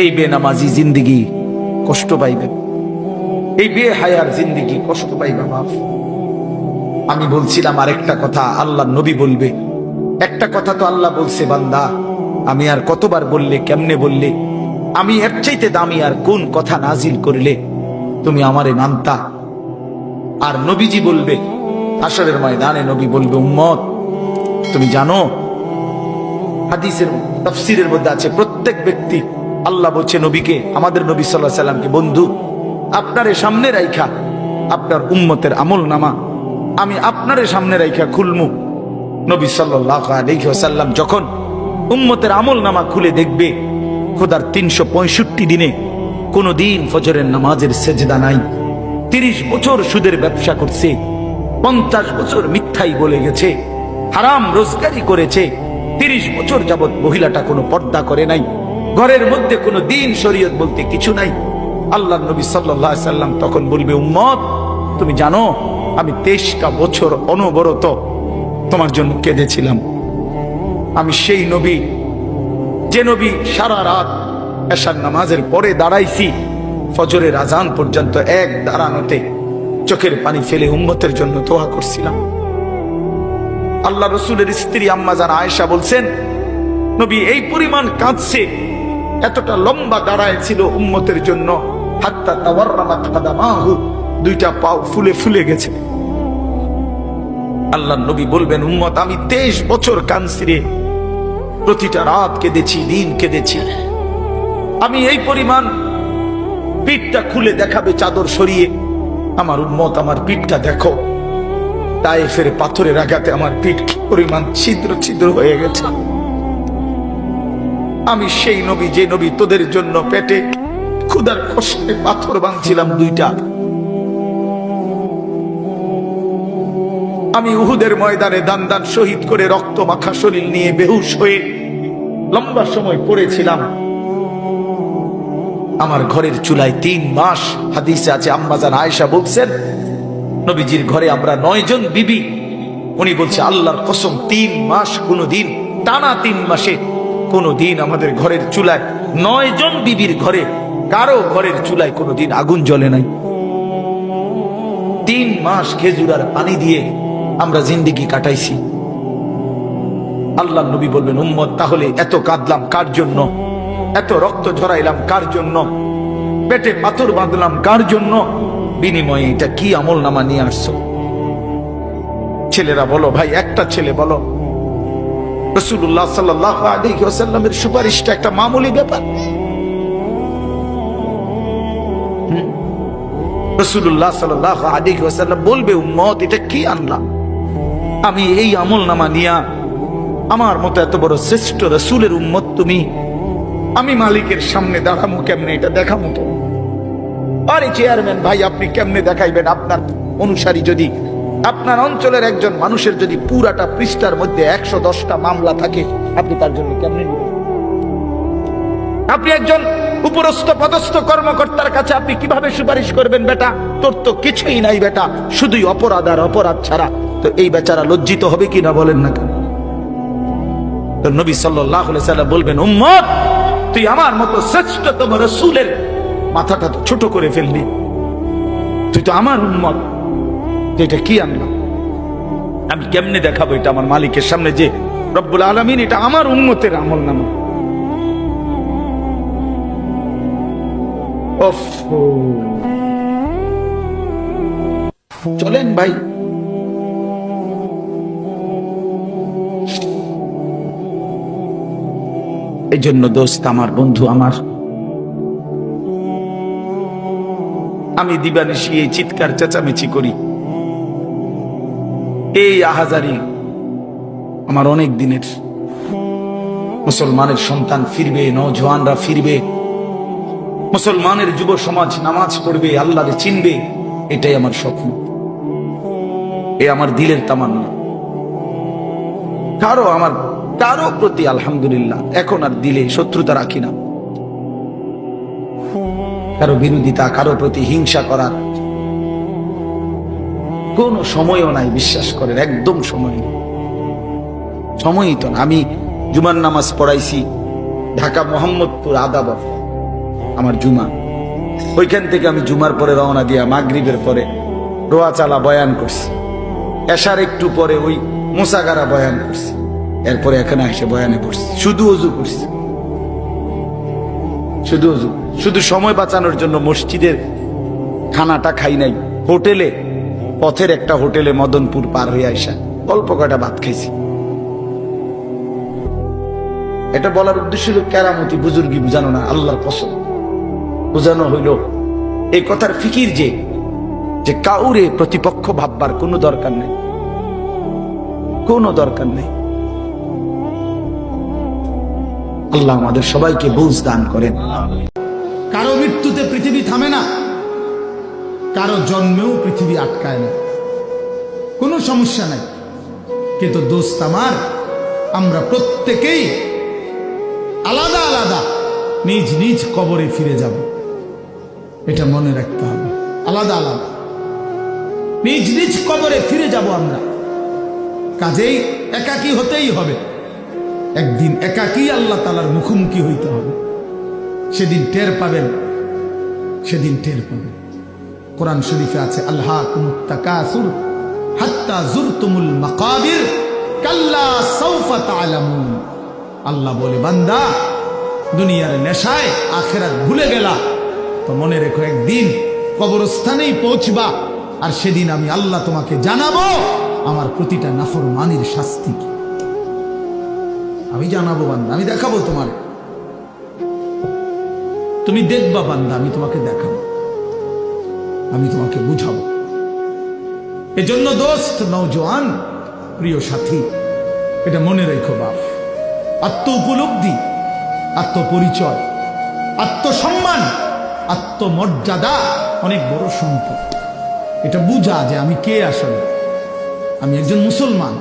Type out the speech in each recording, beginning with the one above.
এই বেনামাজি জিন্দিগি কষ্ট পাইবে। এই বে হায়ার জিন্দিগি কষ্ট পাইবে বাপ। আমি বলছিলাম আরেকটা কথা, আল্লাহ নবী বলবে। একটা কথা তো আল্লাহ বলছে, বান্দা, আমি আর কতবার বললে, কেমনে বললে? আমি এর চাইতে দামি আর কোন কথা নাজিল করলে তুমি আমারে মানতা? আর নবীজি বলবে আসরের ময়দানে নবী বলবে, উম্মত, তুমি জানো, হাদিসের, তফসিরের মধ্যে আছে প্রত্যেক ব্যক্তি আল্লাহ বলছে, নবীকে, আমাদের নবী সাল্লাহ সাল্লামকে, বন্ধু, আপনারে সামনে রাইখা আপনার উম্মতের আমল নামা আমি আপনারে সামনে রাইখা খুলমু। নবী সাল্লাহ আলহিহাসাল্লাম যখন উম্মতের আমল নামা খুলে দেখবে, খোদার তিনশো পঁয়ষট্টি দিনে কোনো দিন ফজরের নামাজের সেজদা নাই। তিরিশ বছর সুদের ব্যবসা করছে, পঞ্চাশ বছর মিথ্যাই বলে গেছে, হারাম রোজগারি করেছে, তিরিশ বছর যাবৎ মহিলাটা কোনো পর্দা করে নাই। ঘরের মধ্যে কোনো দিন শরীয়ত বলতে কিছু নাই। আল্লাহ নবী সাল্লাহ সাল্লাম তখন বলবে, উম্মত, তুমি জানো, আমি তেইশটা বছর অনবরত তোমার জন্য কেঁদেছিলাম। আমি সেই নবী, যে নবী সারা রাত এশার নামাজের পরে দাঁড়াইছি, ফজরের আজান পর্যন্ত এক দাঁড়ানোতে চোখের পানি ফেলে উম্মতের জন্য দোয়া করছিলাম। আল্লাহ রসুলের স্ত্রী আম্মাজান আয়েশা বলছেন, নবী, এই পরিমাণ কাঁদছে এতটা লম্বা দাঁড়ায় ছিল উম্মতের জন্য। হাত্তা তাওয়াররামাত কাদামাহু। দুইটা পাও ফুলে ফুলে গেছে। আল্লাহ নবী বলবেন, উম্মত, আমি তেইশ বছর কাঁদছি রে প্রতিটা রাত কেঁদেছি, দিন কেঁদেছি। আমি এই পরিমাণ পিঠটা খুলে দেখাবে চাদর সরিয়ে। আমার উন্মত আমার পিঠটা দেখো। তাই ফেরে পাথরের আঘাতে আমার পিঠ পরিমাণ ছিদ্র ছিদ্র হয়ে গেছে। আমি সেই নবী, যে নবী তোদের জন্য পেটে ক্ষুদার কষ্টে পাথর বাঁধছিলাম দুইটা। আমি উহুদের ময়দানে দান দান শহীদ করে রক্ত মাখা শরীর নিয়ে বেহুশ হয়ে লম্বা সময় পড়েছিলাম। আমার ঘরের চুলায় তিন মাস হাদিসে আছে, আম্মাজান আয়েশা বলছেন, নবীজির ঘরে আমরা নয় জন বিবি। উনি বলছে, আল্লাহর কসম, তিন মাস কোনো দিন টানা তিন মাসে কোনো দিন আমাদের ঘরের চুলায়, নয় জন বিবির ঘরে, কারও ঘরের চুলায় কোনো দিন আগুন জ্বলে নাই। তিন মাস খেজুর আর পানি দিয়ে আমরা জিন্দিগি কাটাইছি। আল্লাহ নবী বলবেন, উম্মত, তাহলে এত কাঁদলাম কার জন্য? এত রক্ত ঝরাইলাম কার জন্য? পেটে পাথর বাঁধলাম কার জন্য? বিনিময়ে এটা কি আমল নামা নিয়ে আসছো? ছেলেরা বলো, ভাই, একটা ছেলে বলো রসুল্লাহ সুপারিশটা একটা মামুলি ব্যাপার। এটা কি আমি এই আমল নামা নিয়া আমার মতো এত বড় শ্রেষ্ঠ রসুলের উম্মত তুমি, আমি মালিকের সামনে দাঁড়ামো কেমনে? এটা দেখামো আরে চেয়ারম্যান ভাই, আপনি কেমনে দেখাইবেন? আপনার অনুসারী যদি আপনার অঞ্চলের একজন মানুষের যদি পুরাটা পৃষ্ঠার মধ্যে একশো দশটা মামলা থাকে, আপনি তার জন্য কেমনে আপনি একজন উপরস্থ পদস্থ কর্মকর্তার কাছে আপনি কীভাবে সুপারিশ করবেন বেটা? তোর তো কিছুই নাই বেটা, শুধুই অপরাধ আর অপরাধ ছাড়া। তো এই বেচারা লজ্জিত হবে কি না বলেন না কেন? তো নবী সাল্লাহ সাল্লাম বলবেন, উম্মত, তুই আমার মতো শ্রেষ্ঠতম রসুলের মাথাটা তো ছোট করে ফেললি। তুই তো আমার উন্মত তো এটা কি আনলাম আমি কেমনে দেখাবো এটা আমার মালিকের সামনে যে রব্বুল আলমিন এটা আমার উন্মতের আমল নামা। চলেন ভাই। এই জন্য দোস্ত আমার বন্ধু আমার। আমি দিবানিশি এই চিৎকার চেঁচামেচি করি। এই আহাজারি আমার অনেক দিনের। মুসলমানের সন্তান ফিরবে নজওয়ানরা ফিরবে। মুসলমানের যুব সমাজ নামাজ পড়বে আল্লাহরে চিনবে, এটাই আমার স্বপ্ন। এ আমার দিলের তামান্না। কারও আমার, কারও প্রতি আলহামদুলিল্লাহ এখন আর দিলে শত্রুতা রাখি না। কারও বিরোধিতা, কারও প্রতি হিংসা করার কোন সময়ও নাই, বিশ্বাস করেন, একদম সময় নেই। সময়ই তো না। আমি জুমার নামাজ পড়াইছি, ঢাকা মোহাম্মদপুর আদাবর আমার জুমা। ওইখান থেকে আমি জুমার পরে রওনা দিয়া মাগরিবের পরে রোয়া চালা বয়ান করছি। এসার একটু পরে ওই মোসাগারা বয়ান করছি। এরপরে এখানে এসে বয়ানে পড়ছি। শুধু অজু করছি। শুধু শুধু সময় বাঁচানোর জন্য মসজিদের খানাটা খাই নাই। হোটেলে পথের একটা হোটেলে মদনপুর পার হয়ে আসা অল্প কয়টা ভাত খাইছি। এটা বলার উদ্দেশ্য হলো, কেরামতি বুজুর্গি বুঝানো না, আল্লাহর পছন্দ বোঝানো হইল, এই কথার ফিকির যে যে কাউরে প্রতিপক্ষ ভাববার কোনো দরকার নেই। কোনো দরকার নেই। আল্লাহ আমাদের সবাইকে বুঝ দান করেন। কারও মৃত্যুতে পৃথিবী থামে না। কারও জন্মেও পৃথিবী আটকায় না। কোনো সমস্যা নাই। কিন্তু দোস্ত আমার, আমরা প্রত্যেকেই আলাদা আলাদা নিজ নিজ কবরে ফিরে যাব। এটা মনে রাখতে হবে। আলাদা আলাদা। নিজ নিজ কবরে ফিরে যাব আমরা। কাজেই একাকী হতেই হবে। একদিন একাকী আল্লাহ তালার মুখোমুখি হইতে হবে। সেদিন টের পাবেন, সেদিন টের পাবেন। কোরআন শরীফে আছে আল্লাহ হাত্তা জুরতুমুল মাকাবির আল্লাহ বলে, বান্দা, দুনিয়ার নেশায় আখেরাত ভুলে গেলা। তো মনে রেখো, একদিন কবরস্থানেই পৌঁছবা, আর সেদিন আমি আল্লাহ তোমাকে জানাব আমার প্রতিটা নাফরমানির শাস্তি কি। আমি জানাব, বান্দা, আমি দেখাবো তোমার। তুমি দেখবা, বান্দা, আমি তোমাকে দেখাবো। আমি তোমাকে বুঝাবো। এজন্য দোস্ত নৌজওয়ান প্রিয় সাথী, এটা মনে রেখো বাপ। আত্ম উপলব্ধি আত্মপরিচয়, আত্মসম্মান, আত্মমর্যাদা অনেক বড় সম্পদ। এটা বুঝা যে আমি কে আসলে? আমি একজন মুসলমান।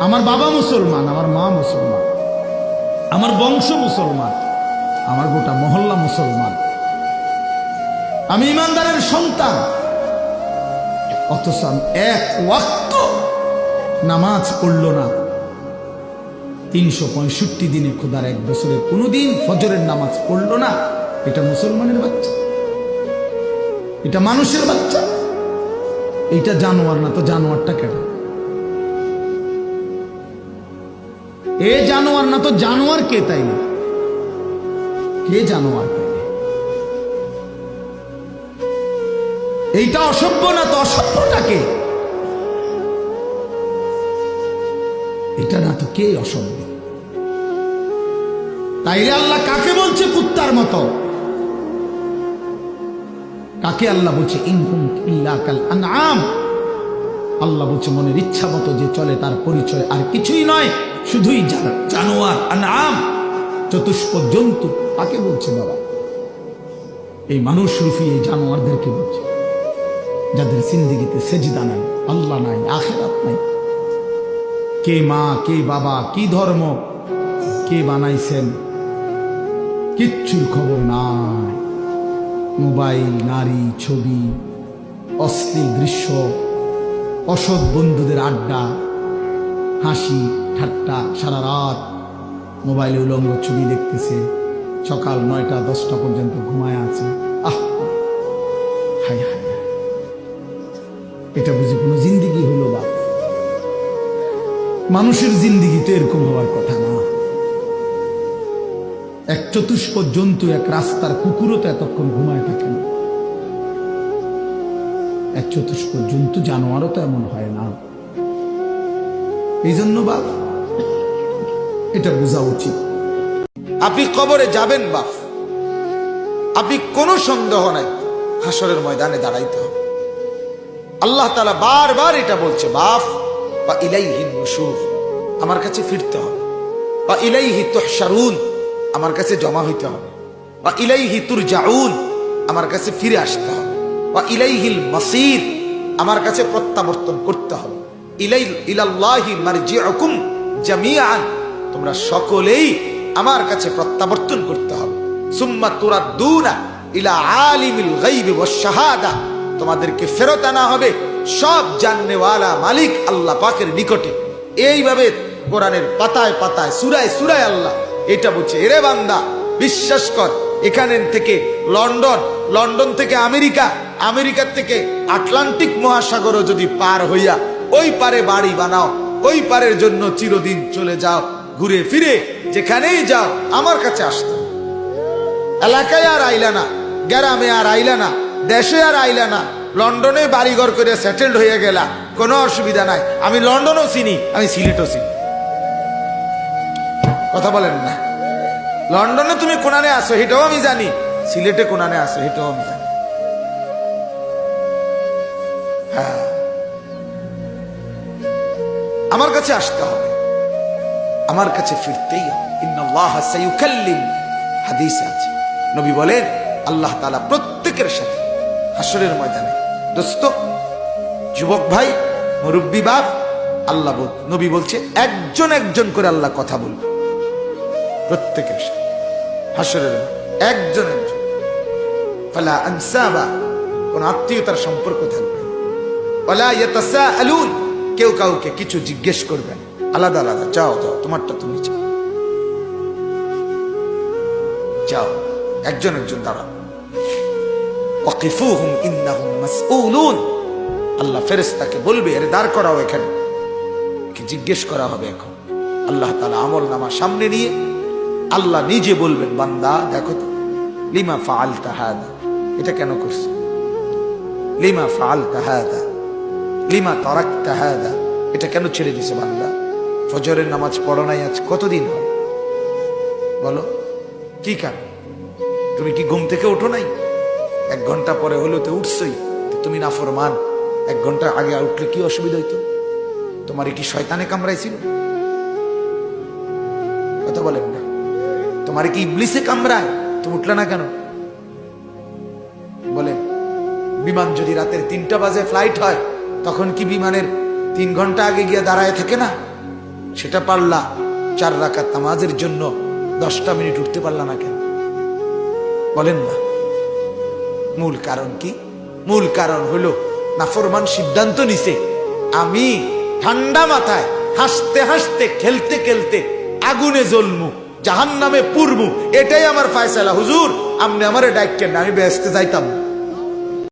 আমার বাবা মুসলমান, আমার মা মুসলমান। আমার বংশ মুসলমান। আমার গোটা মহল্লা মুসলমান। আমি ইমানদারের সন্তান। অথচ এক ওয়াক্ত নামাজ পড়ল না। তিনশো পঁয়ষট্টি দিনে খোদার এক বছরের কোনোদিন ফজরের নামাজ পড়ল না। এটা মুসলমানের বাচ্চা। এটা মানুষের বাচ্চা। এইটা জানোয়ার না, তো জানোয়ারটা কেন? এ জানোয়ার না, তো জানোয়ার কে তাই না কে জানোয়ার? এইটা অসভ্য না তো অসভ্যটাকে? এটা না তো কে অসভ্য? তাইলে আল্লাহ কাকে বলছে কুত্তার মতো? কাকে আল্লাহ বলছে? ইনহুম ইল্লা কাল আনআম। আল্লাহ বলছে, মনের ইচ্ছা মতো যে চলে তার পরিচয় আর কিছুই নয়, শুধুই জানোয়ার, আনআম। চতুষ্প জন্তু, কাকে বলছে বাবা? এই মানুষ রূপী এই জানোয়ারদেরকে বলছে। যাদের জিন্দিগিতে সেজদা নাই, আল্লাহ নাই, আখেরাত নাই। কে মা, কে বাবা, কি ধর্ম, কে বানাইছেন, কিচ্ছুর খবর নাই। মোবাইল, নারী, ছবি, অশ্লীল দৃশ্য, অসৎ বন্ধুদের আড্ডা, হাসি, ঠাট্টা, সারা রাত মোবাইলে উলঙ্গ ছবি দেখতেছে, সকাল নয়টা, দশটা পর্যন্ত ঘুমায় আছে। এটা বুঝি কোনো জিন্দিগি হলো বা? মানুষের জিন্দিগি তো এরকম হওয়ার কথা না। এক চতুষ্প জন্তু, এক রাস্তার কুকুরও তো এতক্ষণ ঘুমায় থাকে না। এক চতুষ্প জন্তু, জানোয়ারও তো এমন হয় না। এই জন্য বাপ এটা বোঝা উচিত। আপনি কবরে যাবেন বাপ আপনি কোনো সন্দেহ নাই হাসরের ময়দানে দাঁড়াইতে হবে। আল্লাহ তালা বারবার এটা বলছে বাফ বা ইলাইহি নুশুর, আমার কাছে ফিরতে হবে। বা ইলাইহি তুহশারুন, আমার কাছে জমা হইতে হবে। বা ইলাইহি তুরজাউন, আমার কাছে ফিরে আসতে হবে। বা ইলাইহিল মাসির, আমার কাছে প্রত্যাবর্তন করতে হবে। ইলাই, ইলাল্লাহি মারজিউকুম জামিআন, তোমরা সকলেই আমার কাছে প্রত্যাবর্তন করতে হবে। সুম্মা তুরাদ্দুনা ইলা আলিমিল গায়বি ওয়াশ শাহাদা তোমাদেরকে ফেরত আনা হবে। সব জাননেওয়ালা মালিক আল্লাহ পাকের নিকটে। এইভাবে কোরআনের পাতায় পাতায়, সুরায় সুরায় আল্লাহ এটা বলছে, এরে বান্দা, বিশ্বাস কর, এখানে থেকে লন্ডন লন্ডন থেকে আমেরিকা, আমেরিকার থেকে আটলান্টিক মহাসাগরও যদি পার হইয়া ওই পারে বাড়ি বানাও, ওই পারের জন্য চিরদিন চলে যাও, ঘুরে ফিরে যেখানেই যাও, আমার কাছে আসতো এলাকায় আর আইলা না, গ্রামে আর আইলা না দেশে আর আইলা না। লন্ডনে বাড়িঘর করে সেটেলড হয়ে গেলা। কোনো অসুবিধা নাই। আমি লন্ডনও চিনি, আমি সিলেটও চিনি। কথা বলেন না। লন্ডনে তুমি কোনানে আসো সেটাও আমি জানি। সিলেটে কোনানে আসো সেটাও আমি জানি। হ্যাঁ। আমার কাছে আসতে হবে। আমার কাছে ফিরতেই হবে। সাইয়ুকাল্লিম। হাদিসে আছে। নবী বলেন, আল্লাহ তাআলা প্রত্যেকের সাথে হাসরের ময়দানে। দোস্ত, যুবক ভাই, মুরব্বী বাপ, আল্লাহ বল, নবী বলছে, একজন একজন করে আল্লাহ কথা বলবে প্রত্যেকের হাসরের। একজন একজন। ফালা আনসাবা, কোন আত্মীয়তার সম্পর্ক থাকবে না। ওয়ালা ইয়াতাসাআলুন, কেউ কাউকে কিছু জিজ্ঞেস করবেন আলাদা আলাদা, যাও যাও, তোমারটা তুমি যাও যাও, একজন একজন দাঁড়াও। ওয়াকিফুহুম ইন্নাহুম মাসউলুন। আল্লাহ ফেরেশতাকে বলবে আরে দাঁড় করাও এখানে। কি জিজ্ঞেস করা হবে এখন? আল্লাহ তাআলা আমল নামা সামনে নিয়ে আল্লাহ নিজে বলবেন, বান্দা, দেখো তো, লিমা ফাআলতা হাদা? এটা কেন করছ? লিমা ফাআলতা হাদা? লিমা তারাকতা হাদা? এটা কেন ছেড়ে দিছে বান্দা? ফজরের নামাজ পড়ো নাই আজ, কতদিন হয় বলো, কি কারণ? তুমি কি ঘুম থেকে ওঠো নাই? এক ঘণ্টা পরে হলো তো উঠছই। তুমি না ফরমান, এক ঘণ্টা আগে উঠলে কি অসুবিধা হইতো? তোমার কি শয়তানে কামড়াইছিল? কথা বলেন না। তোমার কি ইবলিসে কামড়ায়? তুমি উঠলে না কেন? বলেন, বিমান যদি রাতের তিনটা বাজে ফ্লাইট হয়, তখন কি বিমানের তিন ঘণ্টা আগে গিয়ে দাঁড়ায় থাকে না? সেটা পারলা, চার রাকাত নামাজের জন্য দশটা মিনিট উঠতে পারলা না কেন? বলেন না। মূল কারণ কি মূল কারণ হলো নাফরমান সিদ্ধান্ত নিছে, আমি ঠান্ডা মাথায় হাসতে হাসতে, খেলতে খেলতে আগুনে জ্বলমু জাহান নামে পুরমু, এটাই আমার ফায়সালা হুজুর আমি আমার ডাইকেন আমি ব্যস্ত যাইতাম।